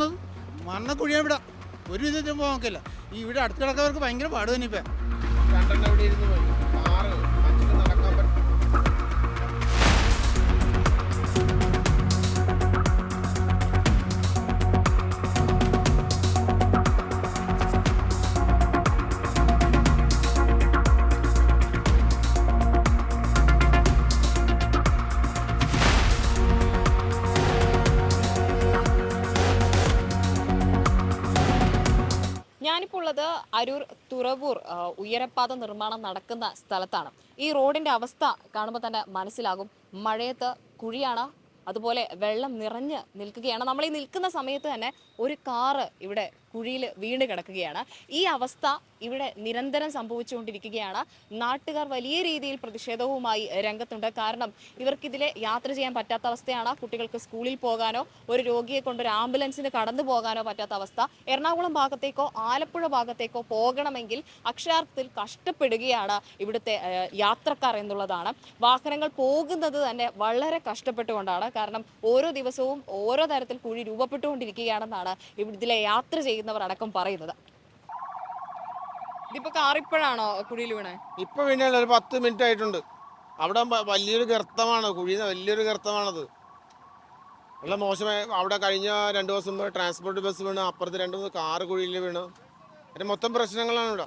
ഇപ്പൊ മണ്ണ കുഴിയാൻ വിടാം. ഒരു വിധത്തിലും പോകാൻ നോക്കില്ല ഈ ഇവിടെ അടുത്ത് കിടക്കുന്നവർക്ക് ഭയങ്കര പാട് തന്നെ ഇപ്പം. അരൂർ തുറവൂർ ഉയരപ്പാത നിർമ്മാണം നടക്കുന്ന സ്ഥലത്താണ്. ഈ റോഡിന്റെ അവസ്ഥ കാണുമ്പോൾ തന്നെ മനസ്സിലാകും. മഴയത്ത് കുഴിയാണ് അതുപോലെ വെള്ളം നിറഞ്ഞ് നിൽക്കുകയാണ്. നമ്മൾ ഈ നിൽക്കുന്ന സമയത്ത് തന്നെ ഒരു കാറ് ഇവിടെ കുഴിയിൽ വീണ് കിടക്കുകയാണ്. ഈ അവസ്ഥ ഇവിടെ നിരന്തരം സംഭവിച്ചുകൊണ്ടിരിക്കുകയാണ്. നാട്ടുകാർ വലിയ രീതിയിൽ പ്രതിഷേധവുമായി രംഗത്തുണ്ട്. കാരണം ഇവർക്കിതിലെ യാത്ര ചെയ്യാൻ പറ്റാത്ത അവസ്ഥയാണ്. കുട്ടികൾക്ക് സ്കൂളിൽ പോകാനോ ഒരു രോഗിയെ കൊണ്ട് ഒരു ആംബുലൻസിന് കടന്നു പോകാനോ പറ്റാത്ത അവസ്ഥ. എറണാകുളം ഭാഗത്തേക്കോ ആലപ്പുഴ ഭാഗത്തേക്കോ പോകണമെങ്കിൽ അക്ഷരാർത്ഥത്തിൽ കഷ്ടപ്പെടുകയാണ് ഇവിടുത്തെ യാത്രക്കാർ എന്നുള്ളതാണ്. വാഹനങ്ങൾ പോകുന്നത് തന്നെ വളരെ കഷ്ടപ്പെട്ടുകൊണ്ടാണ്. കാരണം ഓരോ ദിവസവും ഓരോ തരത്തിൽ കുഴി രൂപപ്പെട്ടുകൊണ്ടിരിക്കുകയാണെന്നാണ് ഇവിടുത്തെ യാത്ര ചെയ്യുന്നവർ അടക്കം പറയുന്നത്. ഇതിപ്പോ കാറിപ്പോഴാണോ കുഴിയിൽ വീണേ? ഇപ്പൊ പിന്നെ ഒരു പത്ത് മിനിറ്റ് ആയിട്ടുണ്ട്. അവിടെ വലിയൊരു ഗർത്തമാണ്. കുഴി വലിയൊരു ഗർത്തമാണത്. നല്ല മോശമായ അവിടെ കഴിഞ്ഞ രണ്ടു ദിവസം ട്രാൻസ്പോർട്ട് ബസ് വീണ് അപ്പുറത്ത് രണ്ട് മൂന്ന് കാറ് കുഴിയിൽ വീണ്. മൊത്തം പ്രശ്നങ്ങളാണ് ഇവിടെ.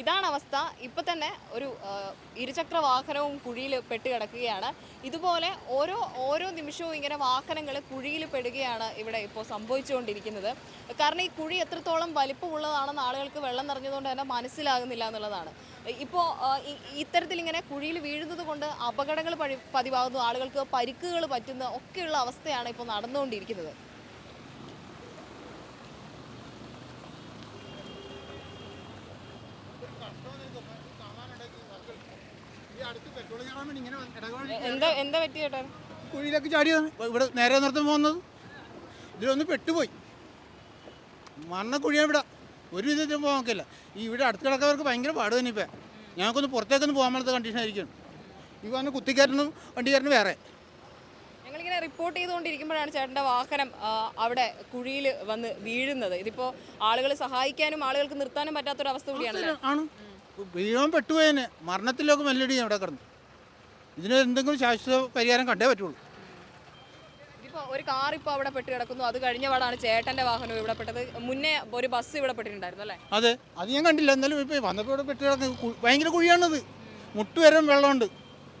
ഇതാണ് അവസ്ഥ. ഇപ്പൊ തന്നെ ഒരു ഇരുചക്ര വാഹനവും കുഴിയിൽ പെട്ട് കിടക്കുകയാണ്. ഇതുപോലെ ഓരോ ഓരോ നിമിഷവും ഇങ്ങനെ വാഹനങ്ങൾ കുഴിയിൽ പെടുകയാണ് ഇവിടെ ഇപ്പോൾ സംഭവിച്ചുകൊണ്ടിരിക്കുന്നത്. കാരണം ഈ കുഴി എത്രത്തോളം വലിപ്പമുള്ളതാണെന്ന് ആളുകൾക്ക് വെള്ളം നിറഞ്ഞതുകൊണ്ട് തന്നെ മനസ്സിലാകുന്നില്ല എന്നുള്ളതാണ്. ഇപ്പോൾ ഇത്തരത്തിൽ ഇങ്ങനെ കുഴിയിൽ വീഴുന്നത് കൊണ്ട് അപകടങ്ങൾ പതിവാകുന്നു ആളുകൾക്ക് പരിക്കുകൾ പറ്റുന്ന ഒക്കെയുള്ള അവസ്ഥയാണ് ഇപ്പോൾ നടന്നുകൊണ്ടിരിക്കുന്നത്. എന്താ എന്താ പറ്റി ചേട്ടാ? കുഴിയിലേക്ക് ചാടിയതാണ് ഇവിടെ നേരെ നിർത്തും പോകുന്നത്. ഇതിലൊന്ന് പെട്ടുപോയി. മണ്ണക്കുഴിയാണ് ഇവിടെ ഒരു വിധത്തിലും പോകാൻ നോക്കില്ല ഈ ഇവിടെ അടുത്ത് കിടക്കുന്നവർക്ക് ഭയങ്കര പാട് തന്നെ ഇപ്പം. ഞങ്ങൾക്കൊന്ന് പുറത്തേക്കൊന്ന് പോകാൻ പറ്റാത്ത കണ്ടീഷൻ ആയിരിക്കും. ഈ വന്ന് കുത്തിക്കാരനും വണ്ടിക്കാരനും വേറെ. ഞങ്ങളിങ്ങനെ റിപ്പോർട്ട് ചെയ്തുകൊണ്ടിരിക്കുമ്പോഴാണ് ചേട്ടന്റെ വാഹനം അവിടെ കുഴിയിൽ വന്ന് വീഴുന്നത്. ഇതിപ്പോൾ ആളുകൾ സഹായിക്കാനും ആളുകൾക്ക് നിർത്താനും പറ്റാത്തൊരവസ്ഥ കൂടിയാണ് ആണ്. വീഴാൻ പെട്ടുപോയതിന് മരണത്തിലൊക്കെ മെല്ലടി അവിടെ കിടന്നു. ഇതിന് എന്തെങ്കിലും ശാശ്വത പരിഹാരം കണ്ടേ പറ്റുള്ളൂ. ഒരു കാർ ഇപ്പോൾ അവിടെ പെട്ട് കിടക്കുന്നു. അത് കഴിഞ്ഞ പാടാണ് ചേട്ടന്റെ വാഹനം ഇവിടെ പെട്ടത്. മുന്നേ ഒരു ബസ് ഇവിടെ പെട്ടിട്ടുണ്ടായിരുന്നു അല്ലേ? അതെ. അത് ഞാൻ കണ്ടില്ല. എന്നാലും ഇപ്പൊ വന്നപ്പോൾ ഇവിടെ പെട്ട് കിടക്കുന്നത് ഭയങ്കര കുഴിയാണത്. മുട്ടുവരം വരെ വെള്ളമുണ്ട്.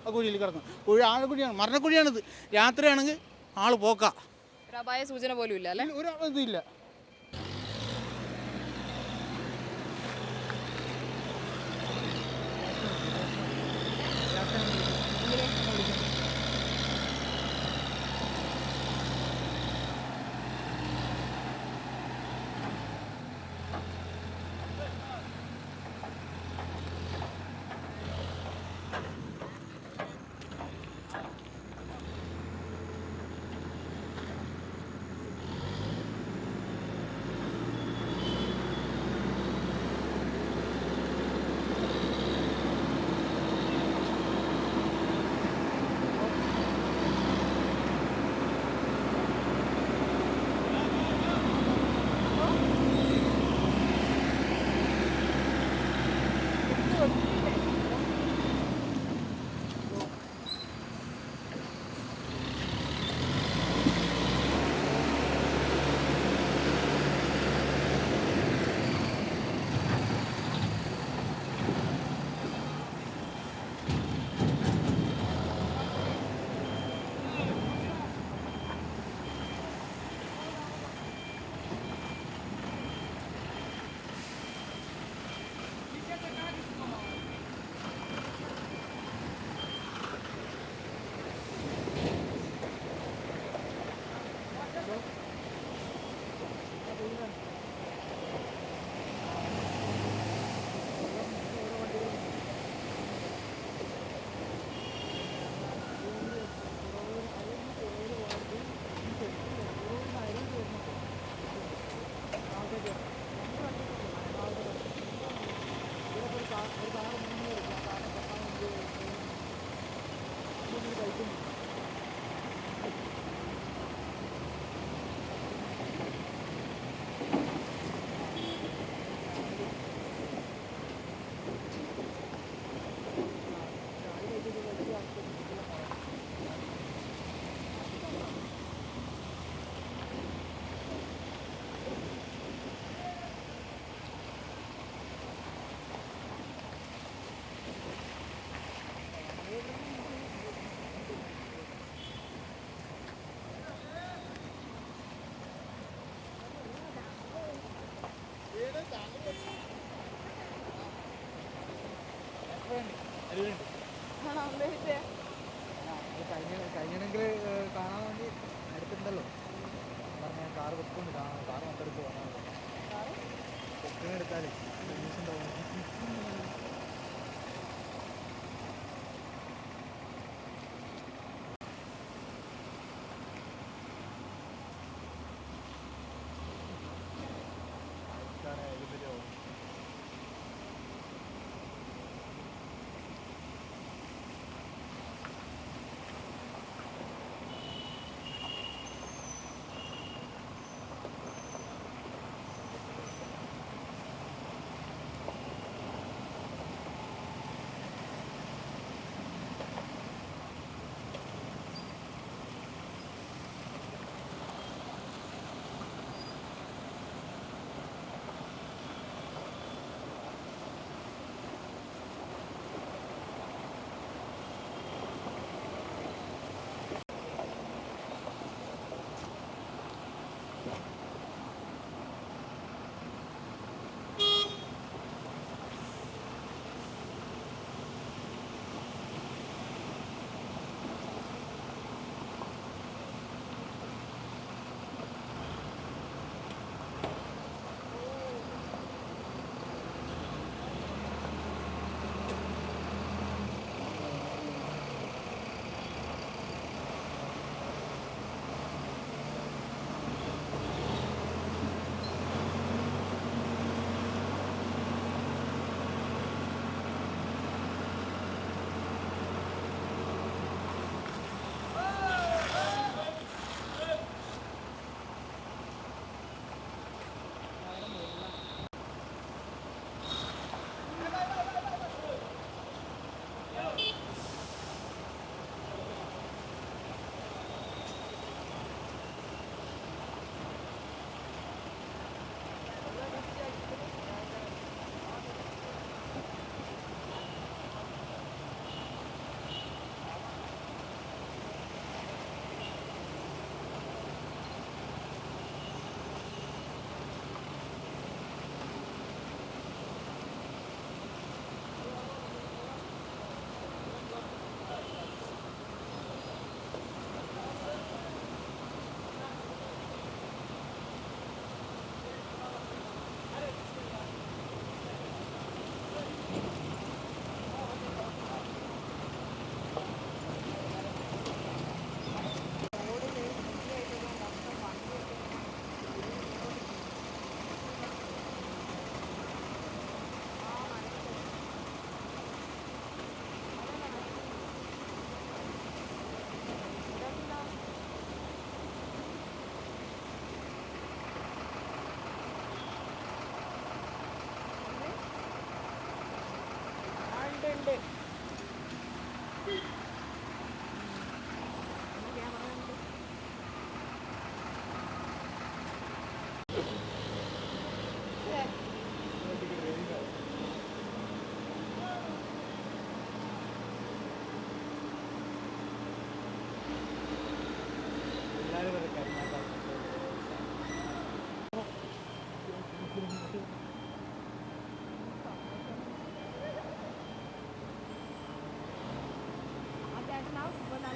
ആ കുഴിയിൽ കിടക്കുന്നു കുഴി ആഴ കുഴിയാണ്. മരണക്കുഴിയാണിത്. രാത്രിയാണെങ്കിൽ ആൾ പോക്കാ. ഒരു അപായ സൂചന പോലും ഇല്ല അല്ലേ? ഒരു 같아요. കഴിഞ്ഞെങ്കിൽ കാണാൻ വേണ്ടി അടുത്തുണ്ടല്ലോ. പറഞ്ഞ കാർ വെക്കൊണ്ട് കാണാം കാർ മൊത്തം എടുത്ത് പോകാൻ എടുത്താലേ ഉണ്ടാവും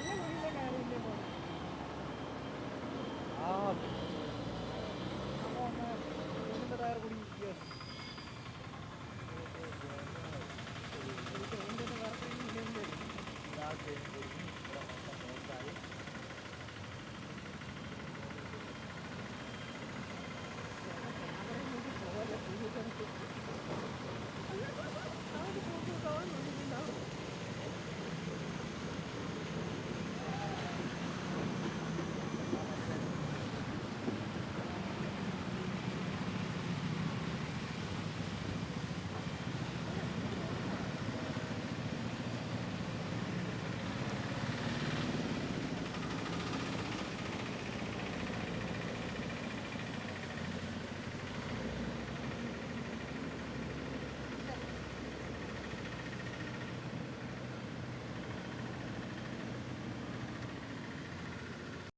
Yeah.